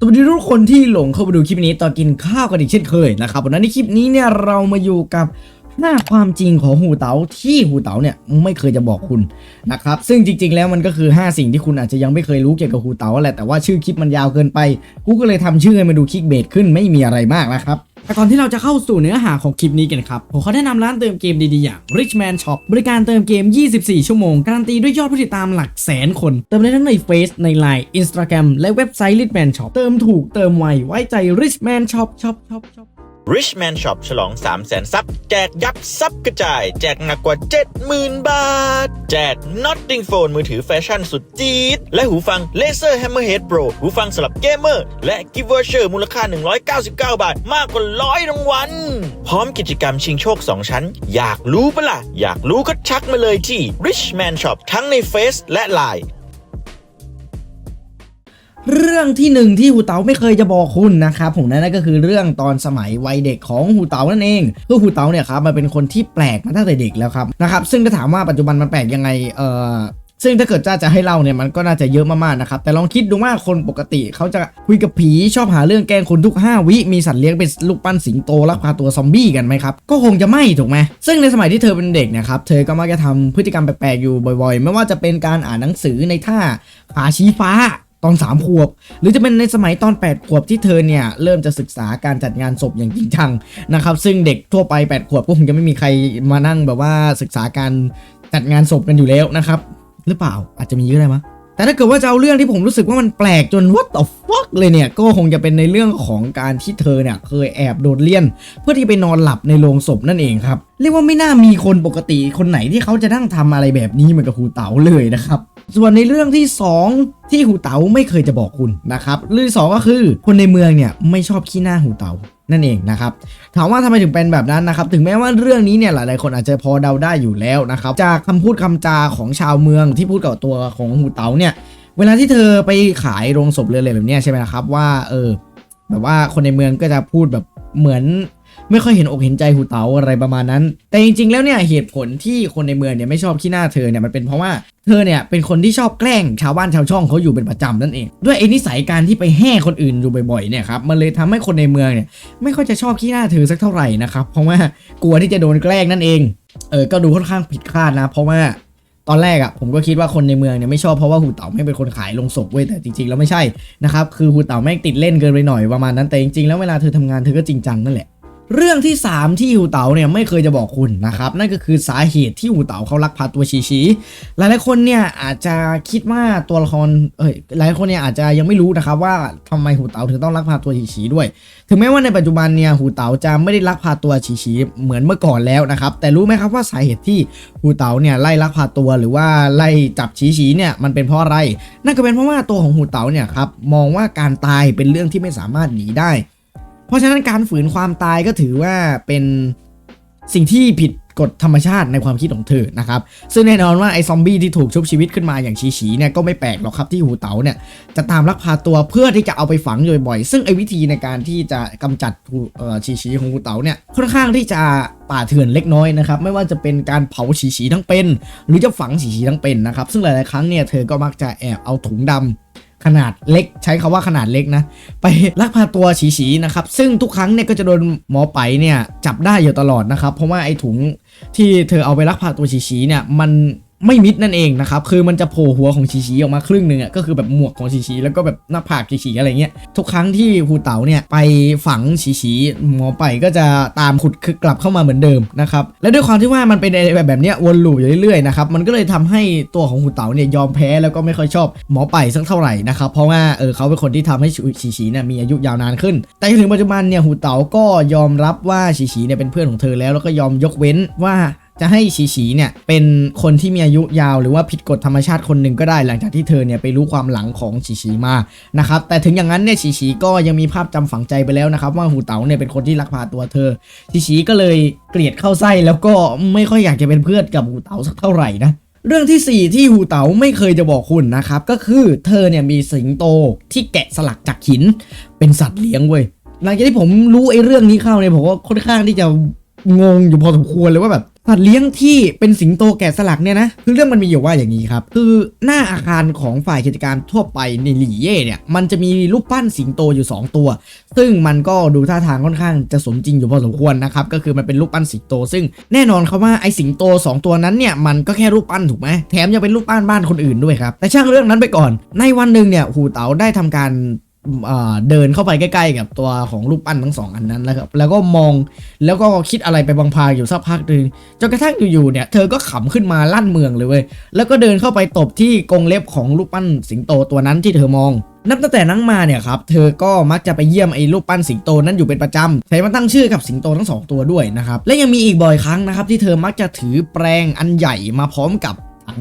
สวัสดีทุกคนที่หลงเข้ามาดูคลิปนี้ตอนกินข้าวกันอีกเช่นเคยนะครับวันนั้นในคลิปนี้เนี่ยเรามาอยู่กับหน้าความจริงของหูเต๋าที่หูเต๋าเนี่ยไม่เคยจะบอกคุณนะครับซึ่งจริง ๆ แล้วมันก็คือ 5 สิ่งที่คุณอาจจะยังไม่เคยรู้เกี่ยวกับหูเต๋าแหละแต่ว่าชื่อคลิปมันยาวเกินไป กูก็เลยทำชื่อให้มันดูคลิกเบสขึ้นไม่มีอะไรมากนะครับ แต่ก่อนที่เราจะเข้าสู่เนื้อหาของคลิปนี้กันครับ ผมขอแนะนำร้านเติมเกมดีๆอย่าง Richman Shop บริการเติมเกม 24 ชั่วโมง การันตีด้วยยอดผู้ติดตามหลักแสนคน เติมได้ทั้งใน Face ใน Line Instagram และเว็บไซต์ Richman Shop เติมถูกเติมไวไว้ใจ Richman Shop Shop Shop Shop Richman Shop ฉลอง 3 0 0แสนซับแจกยับซับกระจาย แจกหนักกว่า 70,000 บาท แจก Notting Phone มือถือแฟชั่นสุดจี๊ด และหูฟัง Laser Hammerhead Pro หูฟังสำหรับเกมเมอร์ และ Gift Voucher มูลค่า 199 บาท มากกว่าร้อยรางวัล พร้อมกิจกรรมชิงโชค 2 ชั้น อยากรู้ปะล่ะ อยากรู้ก็ชักมาเลยที่ Richman Shop ทั้งใน Face และ Line เรื่องที่หนึ่งที่หูเต๋าไม่เคยจะบอกคุณนะครับผมนั่นก็คือเรื่องตอนสมัยวัยเด็กของหูเต๋านั่นเองคือหูเต๋าเนี่ยครับมันเป็นคนที่แปลกมาตั้งแต่เด็กแล้วครับนะครับซึ่งถ้าถามว่าปัจจุบันมันแปลกยังไงเอ่อซึ่งถ้าเกิดจ้าจะให้เล่าเนี่ยมันก็น่าจะเยอะมากๆนะครับแต่ลองคิดดูว่าคนปกติเขาจะคุยกับผีชอบหาเรื่องแกล้งคนทุก 5 วิมีสัตว์เลี้ยงเป็นลูกปั้นสิงโตลักพาตัวซอมบี้กันไหมครับก็คงจะไม่ถูกไหมซึ่งในสมัยที่เธอเป็นเด็กเนะครับเธอก็มักจะทำพฤติกรรมแปลกๆอยู่บ่อย ๆ ไม่ว่าจะเป็นการอ่านหนังสือในท่าขาชี้ฟ้า ตอน 3 ขวบ หรือจะเป็นในสมัยตอน 8 ขวบที่เธอเนี่ย เริ่มจะศึกษาการจัดงานศพอย่างจริงจังนะครับ ซึ่งเด็กทั่วไป 8 ขวบก็คงจะไม่มีใครมานั่งแบบว่าศึกษาการจัดงานศพกันอยู่แล้วนะครับ หรือเปล่าอาจจะมีก็ได้มั้งแต่ถ้าเกิดว่าจะเอาเรื่องที่ผมรู้สึกว่ามันแปลกจน what the fuck เลยเนี่ย ก็คงจะเป็นในเรื่องของการที่เธอเนี่ยเคยแอบโดดเลี่ยน เพื่อที่ไปนอนหลับในโรงศพนั่นเองครับเรียกว่าไม่น่ามีคนปกติคนไหนที่เขาจะนั่งทำอะไรแบบนี้เหมือนกับครูเต๋าเลยนะครับ ส่วนในเรื่องที่ 2 ที่หูเต๋าไม่เคยจะบอกคุณนะครับเรื่องสองก็คือคนในเมืองเนี่ยไม่ชอบขี้หน้าหูเต๋านั่นเองนะครับถามว่าทำไมถึงเป็นแบบนั้นนะครับ ถึงแม้ว่าเรื่องนี้เนี่ยหลายๆคนอาจจะพอเดาได้อยู่แล้วนะครับจากคำพูดคำจาของชาวเมืองที่พูดกับตัวของหูเต๋าเนี่ยเวลาที่เธอไปขายโรงศพเรืออะไรแบบนี้ใช่ไหมครับว่าเออแบบว่าคนในเมืองก็จะพูดแบบเหมือน ไม่ค่อยเห็นอกเห็นใจหูเต๋าอะไรประมาณนั้น แต่จริงๆ แล้วเนี่ยเหตุผลที่คนในเมืองเนี่ยไม่ชอบขี้หน้าเธอเนี่ยมันเป็นเพราะว่าเธอเนี่ยเป็นคนที่ชอบแกล้งชาวบ้านชาวช่องเขาอยู่เป็นประจำนั่นเอง ด้วยไอ้นิสัยการที่ไปแห่คนอื่นอยู่บ่อยๆเนี่ยครับมันเลยทำให้คนในเมืองเนี่ยไม่ค่อยจะชอบขี้หน้าเธอสักเท่าไหร่นะครับเพราะว่ากลัวที่จะโดนแกล้งนั่นเองเออก็ดูค่อนข้างผิดคาดนะ เพราะว่าตอนแรกอะ่ะผมก็คิดว่าคนในเมืองเนี่ยไม่ชอบเพราะว่าหูเต่าไม่เป็นคนขายลงศพเว้ยแต่จริงๆแล้วไม่ใช่นะครับคือหูเต่าแม่งติดเล่นเกินไปหน่อยประมาณนั้นแต่จริงๆแล้วเวลาเธอทำงานเธอก็จริงจังนั่นแหละ เรื่องที่ 3 ที่หูเต๋าเนี่ยไม่เคยจะบอกคุณนะครับ นั่นก็คือสาเหตุที่หูเต๋าเขาลักพาตัวชีชีหลายๆคนเนี่ยอาจจะคิดว่าตัวละครเอ้ยหลายคนเนี่ยอาจจะยังไม่รู้นะครับว่าทำไมหูเต๋าถึงต้องลักพาตัวชีชีด้วย ถึงแม้ว่าในปัจจุบันเนี่ยหูเต๋าจะไม่ได้ลักพาตัวชีชีเหมือนเมื่อก่อนแล้วนะครับ แต่รู้ไหมครับว่าสาเหตุที่หูเต๋าเนี่ยไล่ลักพาตัวหรือว่าไล่จับชีชีเนี่ยมันเป็นเพราะอะไร นั่นก็เป็นเพราะว่าตัวของหูเต๋าเนี่ยครับมองว่าการตายเป็นเรื่องที่ไม่สามารถหนีได้ ราะฉะนั้นการฝืนความตายก็ถือว่าเป็นสิ่งที่ผิดกฎธรรมชาติในความคิดของเธอนะครับ ซึ่งแน่นอนว่าไอ้ซอมบี้ที่ถูกชุบชีวิตขึ้นมาอย่างชีชีเนี่ยก็ไม่แปลกหรอกครับที่หูเต๋าเนี่ยจะตามลักพาตัวเพื่อที่จะเอาไปฝังอยู่บ่อยซึ่งไอ้วิธีในการที่จะกำจัดหูเอ่อชีชีของหูเต๋าเนี่ยค่อนข้างที่จะป่าเถื่อนเล็กน้อยนะครับไม่ว่าจะเป็นการเผาชีชีทั้งเป็น หรือจะฝังชีชีทั้งเป็นนะครับซึ่งหลาย ๆ ครั้งเนี่ยเธอก็มักจะแอบเอาถุงดำ ขนาดเล็ก ใช้คาว่าขนาดเล็กนะ ไปลักพาตัวฉีๆนะครับ ซึ่งทุกครั้งเนี่ยก็จะโดนหมอไปเนี่ยจับได้อยู่ตลอดนะครับ เพราะว่าไอ้ถุงที่เธอเอาไปลักพาตัวฉีๆเนี่ยมัน ไม่มิดนั่นเองนะครับ คือมันจะโผล่หัวของฉีฉีออกมาครึ่งหนึ่งอะก็คือแบบหมวกของฉีฉีแล้วก็แบบหน้าผากฉีฉีอะไรเงี้ยทุกครั้งที่ฮูเต๋าเนี่ยไปฝังฉีฉีหมอไปก็จะตามขุดคือกลับเข้ามาเหมือนเดิมนะครับและด้วยความที่ว่ามันเป็นแบบแบบเนี้ยวนลูปอยู่เรื่อยๆนะครับมันก็เลยทำให้ตัวของฮูเต๋าเนี่ยยอมแพ้แล้วก็ไม่ค่อยชอบหมอไปสักเท่าไหร่นะครับเพราะว่าเออเขาเป็นคนที่ทำให้ฉีฉีเนี่ยมีอายุยาวนานขึ้น แต่จนถึงปัจจุบันเนี่ยฮูเต๋าก็ยอมรับว่าฉีฉีเนี่ยเป็นเพื่อนของเธอแล้วแล้วก็ยอมยกเว้นว่า จะให้ฉีฉีเนี่ยเป็นคนที่มีอายุยาวหรือว่าผิดกฎธรรมชาติคนหนึ่งก็ได้หลังจากที่เธอเนี่ยไปรู้ความหลังของฉีฉีมานะครับแต่ถึงอย่างนั้นเนี่ยฉีฉีก็ยังมีภาพจำฝังใจไปแล้วนะครับว่าหูเต๋าเนี่ยเป็นคนที่ลักพาตัวเธอฉีฉีก็เลยเกลียดเข้าไส้แล้วก็ไม่ค่อยอยากจะเป็นเพื่อนกับหูเต๋าสักเท่าไหร่นะเรื่องที่ 4 ที่หูเต๋าไม่เคยจะบอกคุณนะครับ ก็คือเธอเนี่ยมีสิงโตที่แกะสลักจากหิน เป็นสัตว์เลี้ยงเว้ยหลังจากที่ผมรู้ไอ้เรื่องนี้เข้าเนี่ยผมก็ค่อนข้างที่จะ งงอยู่พอสมควรเลยว่าแบบสัตว์เลี้ยงที่เป็นสิงโตแกะสลักเนี่ยนะคือเรื่องมันมีอยู่ว่าอย่างนี้ครับ คือหน้าอาคารของฝ่ายกิจการทั่วไปในหลี่เย่เนี่ยมันจะมีรูปปั้นสิงโตอยู่ 2 ตัว ซึ่งมันก็ดูท่าทางค่อนข้างจะสมจริงอยู่พอสมควรนะครับก็คือมันเป็นรูปปั้นสิงโต ซึ่งแน่นอนครับว่าไอ้สิงโต 2 ตัวนั้นเนี่ยมันก็แค่รูปปั้นถูกไหมแถมยังเป็นรูปปั้นบ้านคนอื่นด้วยครับแต่ช่างเรื่องนั้นไปก่อน ในวันหนึ่งเนี่ยหูเต๋าได้ทำการ เดินเข้าไปใกล้ๆกับตัวของรูปปั้นทั้งสองอันนั้นแล้วครับแล้วก็มองแล้วก็คิดอะไรไปบางพางอยู่สักพักหนึ่งจนกระทั่งอยู่ๆเนี่ยเธอก็ขำขึ้นมาลั่นเมืองเลยเว้ยแล้วก็เดินเข้าไปตบที่กรงเล็บของรูปปั้นสิงโตตัวนั้นที่เธอมอง นับตั้งแต่นั้นมาเนี่ยครับเธอก็มักจะไปเยี่ยมไอ้รูปปั้นสิงโตนั้นอยู่เป็นประจำใช้มาตั้งชื่อกับสิงโตทั้งสองตัวด้วยนะครับและยังมีอีกบ่อยครั้งนะครับที่เธอมักจะถือแปรงอันใหญ่มาพร้อมกับ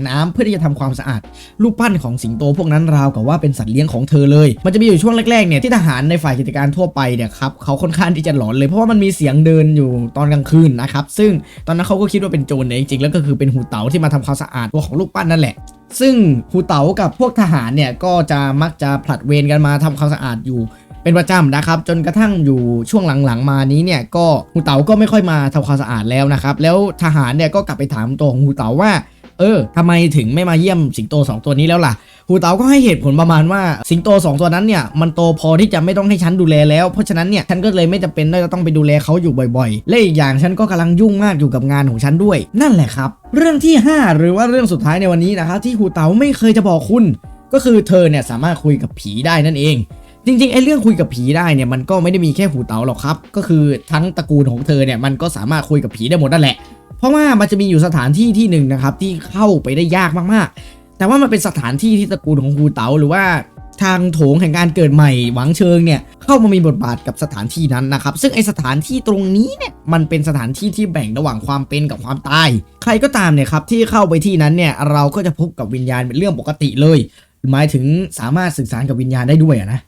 น้ำเพื่อที่จะทำความสะอาดรูปปั้นของสิงโตพวกนั้นราวกับว่าเป็นสัตว์เลี้ยงของเธอเลย มันจะมีอยู่ช่วงแรกๆเนี่ยที่ทหารในฝ่ายกิจการทั่วไปเนี่ยครับเขาค่อนข้างที่จะหลอนเลยเพราะว่ามันมีเสียงเดินอยู่ตอนกลางคืนนะครับซึ่งตอนนั้นเขาก็คิดว่าเป็นโจรเนี่ยจริงๆแล้วก็คือเป็นหูเต๋าที่มาทำความสะอาดตัวของรูปปั้นนั่นแหละซึ่งหูเต๋ากับพวกทหารเนี่ยก็จะมักจะผลัดเวรกันมาทำความสะอาดอยู่เป็นประจำนะครับ จนกระทั่งอยู่ช่วงหลังๆมานี้เนี่ยก็หูเต๋าก็ไม่ค่อยมาทำความสะอาดแล้วนะครับ แล้วทหารเนี่ยก็กลับไปถามตัวของหูเต๋าว่า เออทำไมถึงไม่มาเยี่ยมสิงโต 2 ตัวนี้แล้วล่ะหูเต๋าก็ให้เหตุผลประมาณว่าสิงโต 2 ตัวนั้นเนี่ยมันโตพอที่จะไม่ต้องให้ฉันดูแลแล้ว เพราะฉะนั้นเนี่ยฉันก็เลยไม่จำเป็นที่จะต้องไปดูแลเขาอยู่บ่อยๆ และอีกอย่างฉันก็กำลังยุ่งมากอยู่กับงานของฉันด้วย นั่นแหละครับ เรื่องที่ 5 หรือว่าเรื่องสุดท้ายในวันนี้นะครับที่หูเต๋าไม่เคยจะบอกคุณ ก็คือเธอเนี่ยสามารถคุยกับผีได้นั่นเองจริงๆไอ้เรื่องคุยกับผีได้เนี่ยมันก็ไม่ได้มีแค่หูเต๋าหรอกครับ ก็คือทั้งตระกูลของเธอเนี่ยมันก็สามารถคุยกับผีได้หมดนั่นแหละ เพราะว่ามันจะมีอยู่สถานที่ที่หนึ่งนะครับที่เข้าไปได้ยากมากๆ แต่ว่ามันเป็นสถานที่ที่ตระกูลของฮูเต๋าหรือว่าทางโถงแห่งการเกิดใหม่หวังเชิงเนี่ยเข้ามามีบทบาทกับสถานที่นั้นนะครับ ซึ่งไอสถานที่ตรงนี้เนี่ยมันเป็นสถานที่ที่แบ่งระหว่างความเป็นกับความตาย ใครก็ตามเนี่ยครับที่เข้าไปที่นั้นเนี่ยเราก็จะพบกับวิญญาณเป็นเรื่องปกติเลย หมายถึงสามารถสื่อสารกับวิญญาณได้ด้วยนะ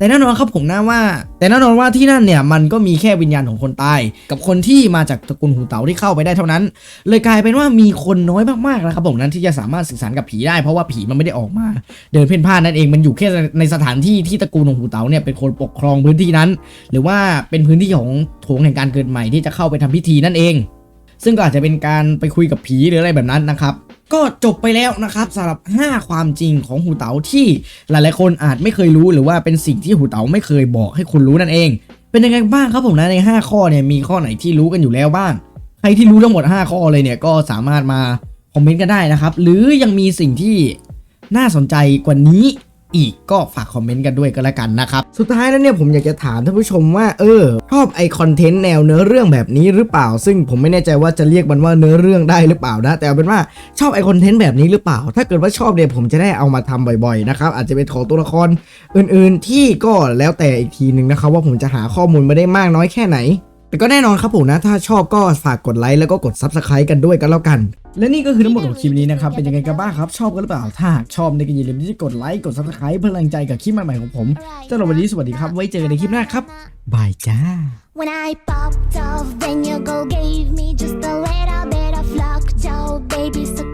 แต่แน่นอนครับผมนะว่า แต่แน่นอนว่าที่นั่นเนี่ยมันก็มีแค่วิญญาณของคนตาย กับคนที่มาจากตระกูลหูเต๋าที่เข้าไปได้เท่านั้น เลยกลายเป็นว่ามีคนน้อยมากๆนะครับผมนั้นที่จะสามารถสื่อสารกับผีได้เพราะว่าผีมันไม่ได้ออกมา เดินเพ่นพ่านนั่นเองมันอยู่แค่ในสถานที่ที่ตระกูลของหูเต๋าเนี่ยเป็นคนปกครองพื้นที่นั้น หรือว่าเป็นพื้นที่ของโถงแห่งการเกิดใหม่ที่จะเข้าไปทำพิธีนั่นเอง ซึ่งก็อาจจะเป็นการไปคุยกับผีหรืออะไรแบบนั้นนะครับ ก็จบไปแล้วนะครับสำหรับ 5 ความจริงของหูเต๋าที่หลายๆคนอาจไม่เคยรู้หรือว่าเป็นสิ่งที่หูเต๋าไม่เคยบอกให้คุณรู้นั่นเอง เป็นยังไงบ้างครับผมนะใน 5 ข้อเนี่ยมีข้อไหนที่รู้กันอยู่แล้วบ้าง ใครที่รู้ทั้งหมด 5 ข้อเลยเนี่ยก็สามารถมาคอมเมนต์กันได้นะครับ หรือยังมีสิ่งที่น่าสนใจกว่านี้ อีกก็ฝากคอมเมนต์กันด้วยก็แล้วกันนะครับ สุดท้ายแล้วเนี่ยผมอยากจะถามท่านผู้ชมว่าเออชอบไอคอนเทนต์แนวเนื้อเรื่องแบบนี้หรือเปล่า ซึ่งผมไม่แน่ใจว่าจะเรียกมันว่าเนื้อเรื่องได้หรือเปล่านะ แต่เอาเป็นว่าชอบไอคอนเทนต์แบบนี้หรือเปล่า ถ้าเกิดว่าชอบเนี่ยผมจะได้เอามาทำบ่อยๆนะครับอาจจะเป็นของตัวละครอื่น ๆ ที่ก็แล้วแต่อีกทีหนึ่งนะครับว่าผมจะหาข้อมูลมาได้มากน้อยแค่ไหน แต่ก็แน่นอนครับผมนะ ถ้าชอบก็ฝากกดไลค์แล้วก็กด Subscribe กันด้วยกันแล้วกัน และนี่ก็คือทั้งหมดของคลิปนี้นะครับ เป็นยังไงกันบ้างครับ ชอบกันหรือเปล่า ถ้าหากชอบเนี่ยก็อย่าลืมที่จะกดไลค์ กด Subscribe เพื่อแรงใจกับคลิปใหม่ๆของผมสำหรับวันนี้สวัสดีครับ ไว้เจอกันในคลิปหน้าครับ บายจ้า When I popped off, then your girl gave me just a little bit of luck, Joe, baby, so